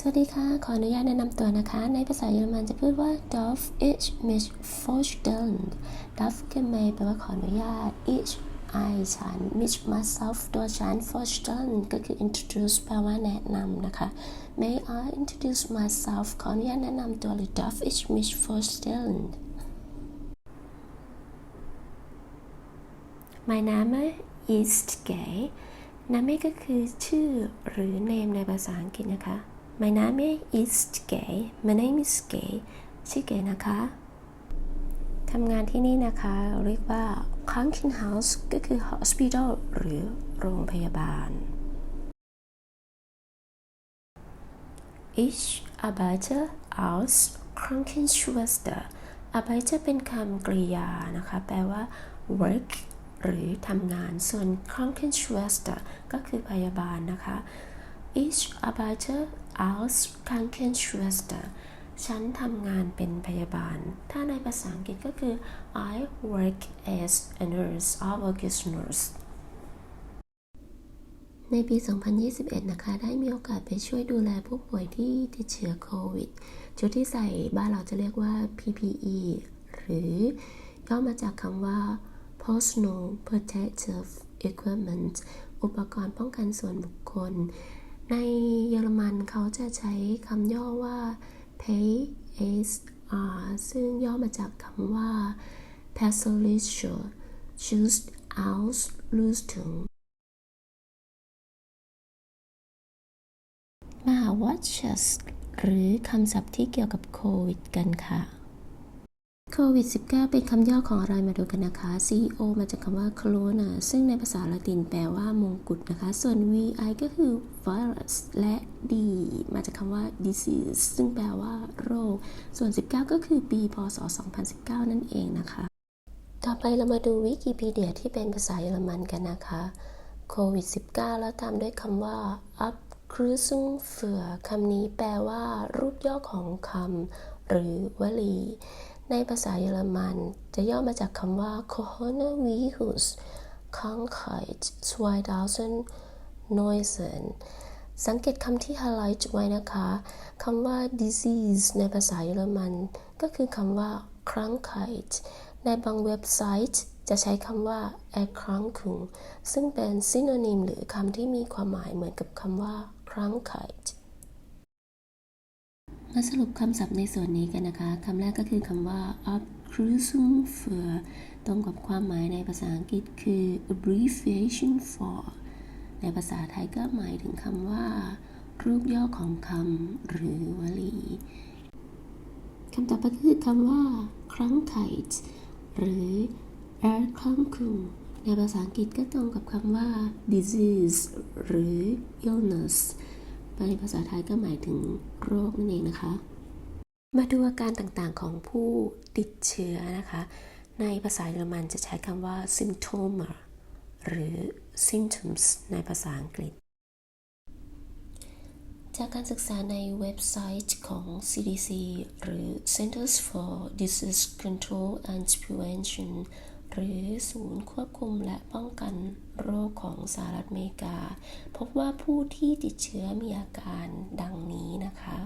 สวัสดีค่ะ ขออนุญาตแนะนำตัวนะคะ ในภาษาเยอรมันจะพูดว่า darf ich mich vorstellen darf คือไม่แปลว่าขออนุญาต ich I ฉัน mich myself ตัวฉัน vorstellen ก็คือ introduce แปลว่าแนะนำนะคะ may I introduce myself ขออนุญาตแนะนำตัวหรือ darf ich mich vorstellen My Name is Gay Name ก็คือชื่อหรือ name ในภาษาอังกฤษนะคะ My name is Gay My name is Gay ชื่อเก๋นะคะ ทำงานที่นี่นะคะ เรียกว่า Krankenhaus ก็คือ hospital หรือโรงพยาบาล Ich arbeite als Krankenschwester arbeite เป็นคำกริยานะคะ แปลว่า work หรือทำงาน ส่วน Krankenschwester ก็คือพยาบาลนะคะ Ich arbeite als Krankenschwester ฉันทำงานเป็นพยาบาล ถ้าในภาษาอังกฤษก็คือ I work as a nurse I work as a nurse ในปี 2021 นะคะ ได้มีโอกาสไปช่วยดูแลผู้ป่วยที่ติดเชื้อโควิด ชุดที่ใส่บ้านเราจะเรียกว่า PPE หรือย่อมาจากคำว่า Personal Protective Equipment อุปกรณ์ป้องกันส่วนบุคคล ในเยอรมันเขาจะใช้คำย่อว่า PSR ซึ่งย่อมาจากคำว่า Persönliche Schutz Ausrüstung มาวัชสหรือคำศัพท์ที่เกี่ยวกับโควิดกันค่ะ โควิด -19 เป็นคำย่อของอะไรมาดูกันนะคะ CEO มาจากคำว่า corona ซึ่งในภาษาละตินแปลว่ามงกุฎนะคะ ส่วน VI ก็คือ virus และ D มาจากคำว่า disease ซึ่งแปลว่าโรค ส่วน 19 ก็คือปีพศ 2019 นั่นเองนะคะ ต่อไปเรามาดูวิกิพีเดียที่เป็นภาษาเยอรมันกันนะคะโควิด -19 แล้วตามด้วยคำว่า up ครูซุงเฟือคำนี้แปลว่า รูปย่อของคำหรือวลี ในภาษาเยอรมันจะย่อมาจากคำว่า coronavirus Krankheit 2019 สังเกตคำที่ highlight ไว้นะคะคำว่า disease ในภาษาเยอรมัน ก็คือคำว่า Krankheit ในบางเว็บไซต์จะใช้คำว่า erkrankung ซึ่งเป็น synonym หรือคำที่มีความหมายเหมือนกับคำว่า Krankheit มาสรุปคำศัพท์ในส่วนนี้กันนะคะคำแรกก็คือคำว่า Abkürzung für ตรงกับความหมายในภาษาอังกฤษคือ abbreviation for ในภาษาไทยก็หมายถึงคำว่า รูปย่อของคำหรือวลีคำต่อไปก็คือคำว่า Krankheit หรือ Erkrankung ในภาษาอังกฤษก็ตรงกับคำว่า disease หรือ illness ในภาษาไทยก็หมายถึงโรคนั่นเองนะคะ มาดูอาการต่างๆของผู้ติดเชื้อนะคะ ในภาษาเยอรมันจะใช้คำว่า symptoma หรือ symptoms ในภาษาอังกฤษ จากการศึกษาในเว็บไซต์ของ CDC หรือ Centers for Disease Control and Prevention หรือศูนย์ควบคุมและป้องกันโรคของสหรัฐอเมริกา พบว่าผู้ที่ติดเชื้อมีอาการดังนี้นะคะ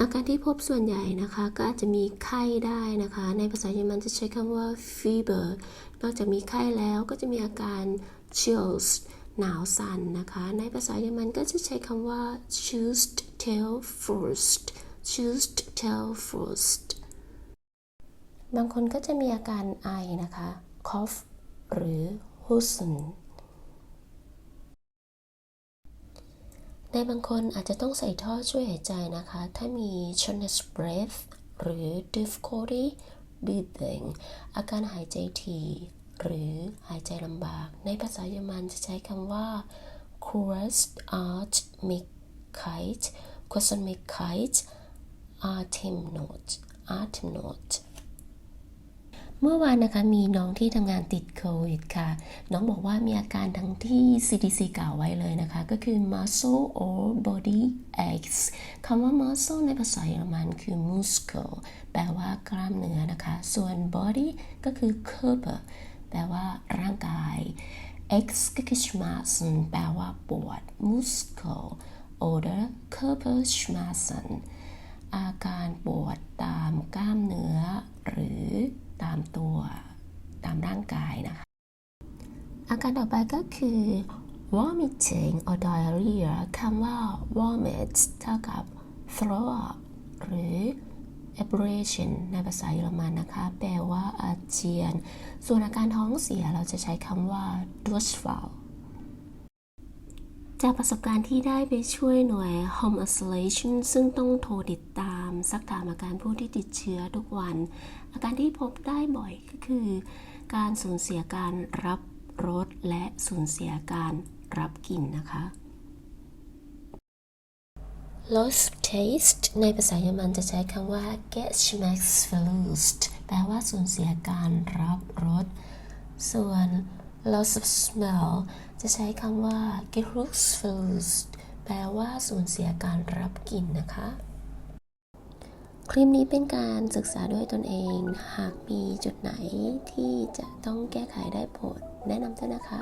อาการที่พบส่วนใหญ่นะคะก็อาจจะมีไข้ได้นะคะ ในภาษาเยอรมันจะใช้คำว่า fever นอกจากมีไข้แล้วก็จะมีอาการ chills หนาวสั่นนะคะ ในภาษาเยอรมันก็จะใช้คำว่า chills tail frost choose tell first บางคนก็จะมีอาการไอนะคะ cough หรือ hosten ในบางคนอาจจะต้องใส่ท่อช่วยหายใจนะคะ ถ้ามี shortness breath หรือ difficulty breathing อาการหายใจถี่หรือหายใจลำบาก ในภาษาเยอรมันจะใช้คำว่า Kurz Art m i k i t k u r z m i k i t Artem Note Artem Note เมื่อวานนะคะมีน้องที่ทำงานติดโควิดค่ะ น้องบอกว่ามีอาการทั้งที่ CDC กล่าวไว้เลยนะคะ ก็คือ muscle or body aches คำว่า muscle ในภาษาเยอรมันคือ muscle แปลว่ากล้ามเนื้อนะคะ ส่วน body ก็คือ Körper แปลว่าร่างกาย X ก็คือ Schmerzen แปลว่าปวด Muskel oder Körperschmerzen อาการปวดตามกล้ามเนื้อ หรือตามตัวตามร่างกายนะคะ อาการต่อไปก็คือ vomiting or diarrhea คำว่า vomit เท่ากับ throw up หรือ aberration ในภาษาเยอรมันนะคะ แปลว่าอาเจียน ส่วนอาการท้องเสียเราจะใช้คำว่า Durchfall จากประสบการณ์ที่ได้ไปช่วยหน่วย Home Isolation ซึ่งต้องโทรติดตามซักถามอาการผู้ที่ติดเชื้อทุกวัน อาการที่พบได้บ่อยก็คือ การสูญเสียการรับรสและสูญเสียการรับกลิ่นนะคะ Lost taste ในภาษาเยอรมันจะใช้คำว่า Geschmacksverlust แปลว่าสูญเสียการรับรส ส่วน loss of smell จะใช้คำว่า Geruchsverlust แปลว่าสูญเสียการรับกลิ่นนะคะ คลิปนี้เป็นการศึกษาด้วยตนเอง หากมีจุดไหนที่จะต้องแก้ไขได้โปรดแนะนำด้วยนะคะ